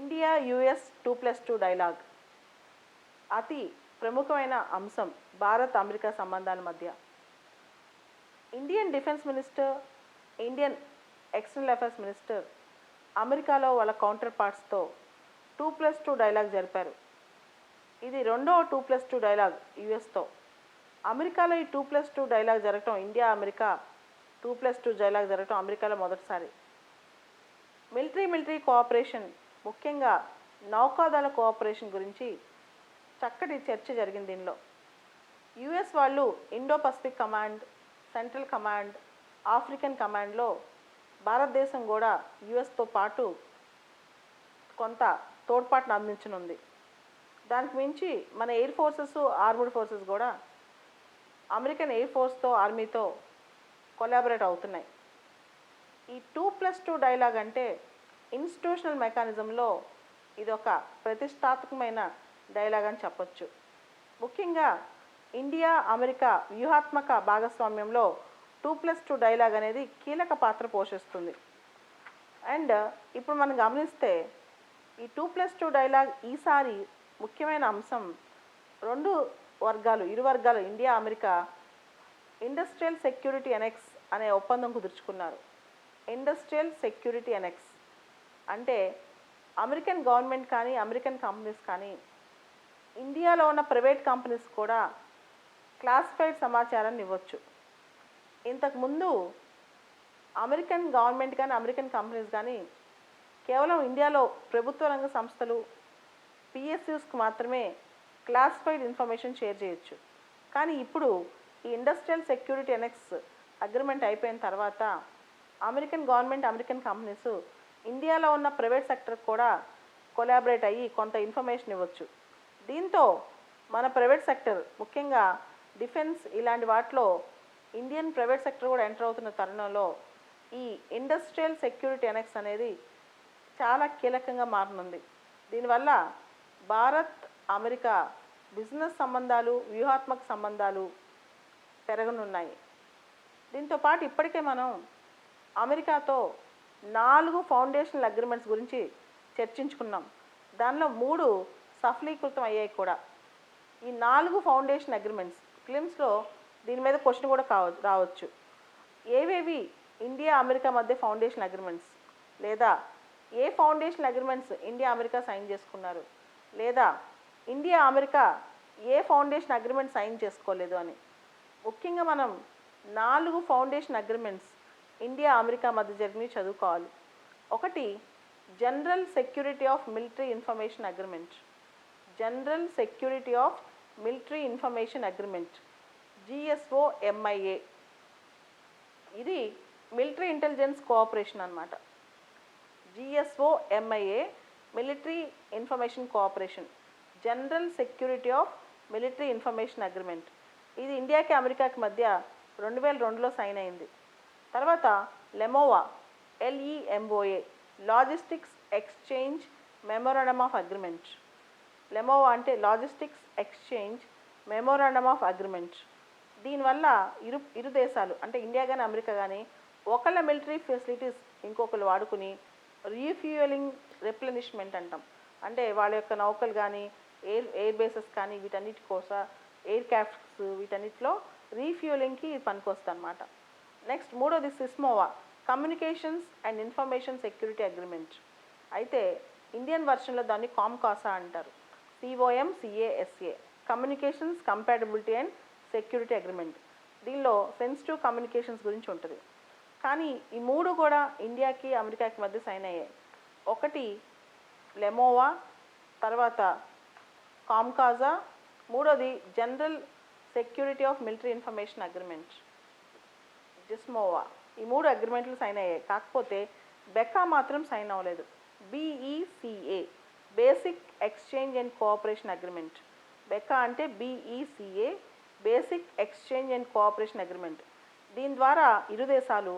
India US two plus two dialogue అతి ప్రముఖమైన అంశం భారత్ అమెరికా సంబంధాల మధ్య. Indian defence minister Indian external affairs minister అమెరికాలో వాళ్ళ కౌంటర్ పార్ట్స్తో టూ ప్లస్ టూ డైలాగ్ జరిపారు. ఇది రెండో టూ ప్లస్ టూ డైలాగ్ యుఎస్తో అమెరికాలో ఈ టూ ప్లస్ టూ డైలాగ్ జరగటం India America two plus two dialogue జరగటం అమెరికాలో మొదటిసారి. మిలిటరీ మిలిటరీ కోఆపరేషన్ ముఖ్యంగా నౌకాదళ కోఆపరేషన్ గురించి చక్కటి చర్చ జరిగింది దీనిలో. యుఎస్ వాళ్ళు Indo Pacific command central command African కమాండ్లో భారతదేశం కూడా యుఎస్తో పాటు కొంత తోడ్పాటును అందించనుంది. దానికి మించి మన ఎయిర్ ఫోర్సెస్ ఆర్మ్డ్ ఫోర్సెస్ కూడా అమెరికన్ ఎయిర్ ఫోర్స్తో ఆర్మీతో కొలాబరేట్ అవుతున్నాయి. ఈ టూ ప్లస్ టూ డైలాగ్ అంటే ఇన్స్టిట్యూషనల్ మెకానిజంలో ఇది ఒక ప్రతిష్టాత్మకమైన డైలాగ్ అని చెప్పొచ్చు. ముఖ్యంగా ఇండియా అమెరికా వ్యూహాత్మక భాగస్వామ్యంలో టూ ప్లస్ టూ డైలాగ్ అనేది కీలక పాత్ర పోషిస్తుంది. అండ్ ఇప్పుడు మనం గమనిస్తే ఈ టూ ప్లస్ టూ డైలాగ్ ఈసారి ముఖ్యమైన అంశం రెండు వర్గాలు ఇరు వర్గాలు India America industrial security annex అనే ఒప్పందం కుదుర్చుకున్నారు. Industrial security annex. అంటే అమెరికన్ గవర్నమెంట్ కానీ అమెరికన్ కంపెనీస్ కానీ ఇండియాలో ఉన్న ప్రైవేట్ కంపెనీస్ కూడా క్లాసిఫైడ్ సమాచారాన్ని ఇవ్వచ్చు. ఇంతకుముందు అమెరికన్ గవర్నమెంట్ కానీ అమెరికన్ కంపెనీస్ కానీ కేవలం ఇండియాలో ప్రభుత్వ రంగ సంస్థలు పిఎస్యూస్కి మాత్రమే క్లాసిఫైడ్ ఇన్ఫర్మేషన్ షేర్ చేయొచ్చు. కానీ ఇప్పుడు ఈ ఇండస్ట్రియల్ సెక్యూరిటీ ఎనెక్స్ అగ్రిమెంట్ అయిపోయిన తర్వాత అమెరికన్ గవర్నమెంట్ అమెరికన్ కంపెనీస్ ఇండియాలో ఉన్న ప్రైవేట్ సెక్టర్ కూడా కొలాబరేట్ అయ్యి కొంత ఇన్ఫర్మేషన్ ఇవ్వచ్చు. దీంతో మన ప్రైవేట్ సెక్టర్ ముఖ్యంగా డిఫెన్స్ ఇలాంటి వాటిలో ఇండియన్ ప్రైవేట్ సెక్టర్ కూడా ఎంటర్ అవుతున్న తరుణంలో ఈ ఇండస్ట్రియల్ సెక్యూరిటీ అనెక్స్ అనేది చాలా కీలకంగా మారనుంది. దీనివల్ల భారత్ అమెరికా బిజినెస్ సంబంధాలు వ్యూహాత్మక సంబంధాలు పెరగనున్నాయి. దీంతో పాటు ఇప్పటికే మనం అమెరికాతో నాలుగు ఫౌండేషనల్ అగ్రిమెంట్స్ గురించి చర్చించుకున్నాం. దానిలో మూడు సఫలీకృతం అయ్యాయి కూడా. ఈ నాలుగు ఫౌండేషన్ అగ్రిమెంట్స్ ఫిలిమ్స్లో దీని మీద క్వశ్చన్ కూడా కావ రావచ్చు. ఏవేవి? ఇండియా అమెరికా మధ్య ఫౌండేషన్ అగ్రిమెంట్స్ లేదా ఏ foundation agreements India America sign చేసుకున్నారు లేదా ఇండియా అమెరికా ఏ ఫౌండేషన్ అగ్రిమెంట్ సైన్ చేసుకోలేదు అని. ముఖ్యంగా మనం నాలుగు ఫౌండేషన్ అగ్రిమెంట్స్ ఇండియా అమెరికా మధ్య జరిగినవి చదువుకోవాలి. ఒకటి general security of military information agreement general security of military information agreement GSO MIA ఇది మిలిటరీ ఇంటెలిజెన్స్ కోఆపరేషన్ అన్నమాట. GSO MIA military information cooperation general security of military information agreement ఇది ఇండియాకి అమెరికాకి మధ్య రెండు వేల రెండులో సైన్ అయింది. తర్వాత LEMOA LEMOA logistics exchange memorandum of agreement LEMOA అంటే logistics exchange memorandum of agreement దీనివల్ల ఇరు ఇరు దేశాలు అంటే ఇండియా కానీ అమెరికా కానీ ఒకళ్ళ మిలిటరీ ఫెసిలిటీస్ ఇంకొకరు వాడుకుని రీఫ్యూయలింగ్ రిప్లెనిష్మెంట్ అంటాం. అంటే వాళ్ళ యొక్క నౌకలు కానీ ఎయిర్ ఎయిర్ బేసెస్ కానీ వీటన్నిటి కోసం ఎయిర్ క్రాఫ్ట్స్ వీటన్నిటిలో రీఫ్యూయలింగ్కి ఇది పనికొస్తుంది అనమాట నెక్స్ట్ మూడోది CISMOA communications and information security agreement అయితే ఇండియన్ వర్షన్లో దాన్ని కామ్కాసా అంటారు. COM CASA communications compatibility and security agreement దీనిలో సెన్సిటివ్ కమ్యూనికేషన్స్ గురించి ఉంటుంది. కానీ ఈ మూడు కూడా ఇండియాకి అమెరికాకి మధ్య సైన్ అయ్యాయి. ఒకటి లెమోవా తర్వాత కామ్కాజా మూడోది general security of military information agreement GSOMIA. ఈ మూడు అగ్రిమెంట్లు సైన్ అయ్యాయి. కాకపోతే బెకా మాత్రం సైన్ అవ్వలేదు. BECA basic exchange and cooperation agreement BECA అంటే BECA basic exchange and cooperation agreement దీని ద్వారా ఇరు దేశాలు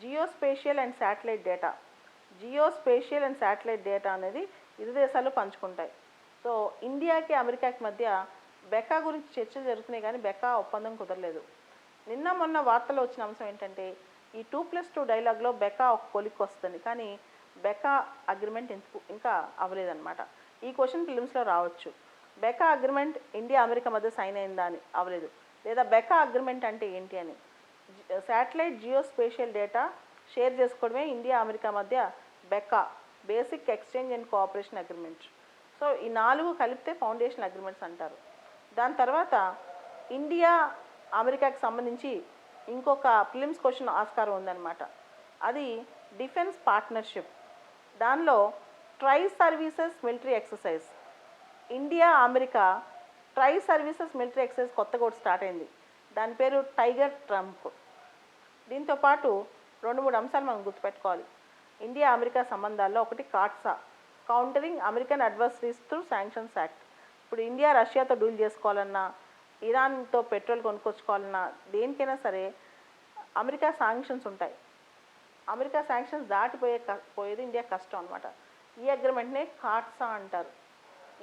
geospatial and satellite data. Geospatial and satellite data అనేది ఇరు దేశాలు పంచుకుంటాయి. సో ఇండియాకి అమెరికాకి మధ్య బెకా గురించి చర్చ జరుగుతున్నాయి కానీ బెకా ఒప్పందం కుదరలేదు. నిన్న మొన్న వార్తలో వచ్చిన అంశం ఏంటంటే ఈ టూ ప్లస్ టూ డైలాగ్లో బెకా ఒక కొలిక్ వస్తుంది. కానీ బెకా అగ్రిమెంట్ ఎందుకు? ఇంకా అవ్వలేదన్నమాట. ఈ క్వశ్చన్ ఫిలిమ్స్లో రావచ్చు. బెకా అగ్రిమెంట్ ఇండియా అమెరికా మధ్య సైన్ అయిందా అని అవ్వలేదు. లేదా బెకా అగ్రిమెంట్ అంటే ఏంటి అని? Satellite geospatial data share చేసుకోవడమే ఇండియా అమెరికా మధ్య BECA basic exchange and cooperation agreement so ఈ నాలుగు కలిపితే ఫౌండేషన్ అగ్రిమెంట్స్ అంటారు. దాని తర్వాత ఇండియా అమెరికాకి సంబంధించి ఇంకొక ఫిలిమ్స్ క్వశ్చన్ ఆస్కారం ఉందన్నమాట. అది డిఫెన్స్ పార్ట్నర్షిప్. దానిలో tri services military exercise. India America tri services military exercise కొత్తగా ఒకటి స్టార్ట్ అయింది. దాని పేరు టైగర్ ట్రంప్. దీంతో పాటు రెండు మూడు అంశాలు మనం గుర్తుపెట్టుకోవాలి. ఇండియా అమెరికా సంబంధాల్లో ఒకటి CAATSA. Countering American adversaries through sanctions act. ఇప్పుడు ఇండియా రష్యాతో డీల్ చేసుకోవాలన్నా ఇరాన్తో పెట్రోల్ కొనుక్కొచ్చుకోవాలన్నా దేనికైనా సరే అమెరికా శాంక్షన్స్ ఉంటాయి. అమెరికా శాంక్షన్స్ దాటిపోయే క- పోయేది ఇండియా కష్టం అనమాట ఈ అగ్రిమెంట్నే కాట్సా అంటారు.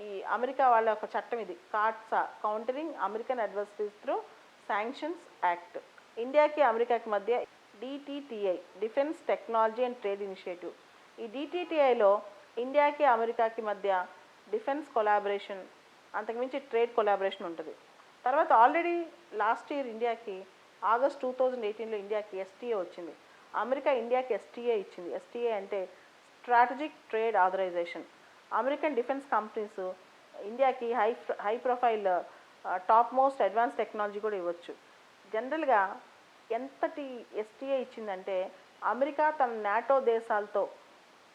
ఈ అమెరికా వాళ్ళ ఒక చట్టం ఇది. CAATSA countering American adversaries through sanctions act. ఇండియాకి అమెరికాకి మధ్య DTTI defence technology and trade initiative. ఈ డిటిటిఐలో ఇండియాకి అమెరికాకి మధ్య డిఫెన్స్ కొలాబరేషన్ అంతకుమించి ట్రేడ్ కొలాబరేషన్ ఉంటుంది. తర్వాత ఆల్రెడీ లాస్ట్ ఇయర్ ఇండియాకి ఆగస్ట్ టూ థౌజండ్ ఎయిటీన్లో ఇండియాకి ఎస్టీఏ వచ్చింది. అమెరికా ఇండియాకి ఎస్టీఏ ఇచ్చింది. ఎస్టీఏ అంటే strategic trade authorisation American defence companies ఇండియాకి high high profile top most advance technology కూడా ఇవ్వచ్చు. జనరల్గా ఎంతటి ఎస్టీఏ ఇచ్చిందంటే అమెరికా తన నాటో దేశాలతో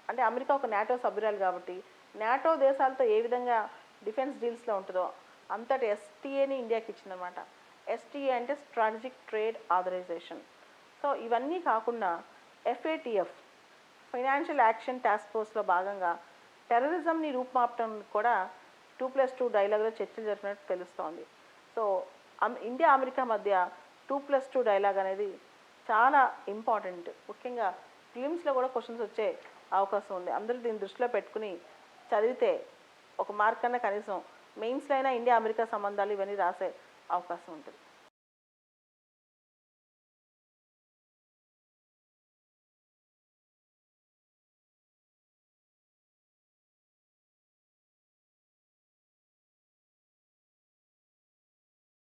అంటే అమెరికా ఒక నాటో సభ్యురాలు కాబట్టి నాటో దేశాలతో ఏ విధంగా డిఫెన్స్ డీల్స్లో ఉంటుందో అంతటి ఎస్టీఏని ఇండియాకి ఇచ్చిందనమాట ఎస్టీఏ అంటే స్ట్రాటజిక్ ట్రేడ్ ఆథరైజేషన్ సో ఇవన్నీ కాకుండా ఎఫ్ఏటిఎఫ్ ఫైనాన్షియల్ యాక్షన్ టాస్క్ ఫోర్స్లో భాగంగా టెర్రరిజంని రూపుమాపటం కూడా టూ ప్లస్ టూ డైలాగ్లో చర్చలు జరిపినట్టు తెలుస్తోంది. సో ఇండియా అమెరికా మధ్య టూ ప్లస్ టూ డైలాగ్ అనేది చాలా ఇంపార్టెంట్ ముఖ్యంగా ఫిలిమ్స్లో కూడా క్వశ్చన్స్ వచ్చే అవకాశం ఉంది. అందరూ దీన్ని దృష్టిలో పెట్టుకుని చదివితే ఒక మార్క్ అన్న కనీసం మెయిన్స్లో అయినా ఇండియా అమెరికా సంబంధాలు ఇవన్నీ రాసే అవకాశం ఉంటుంది.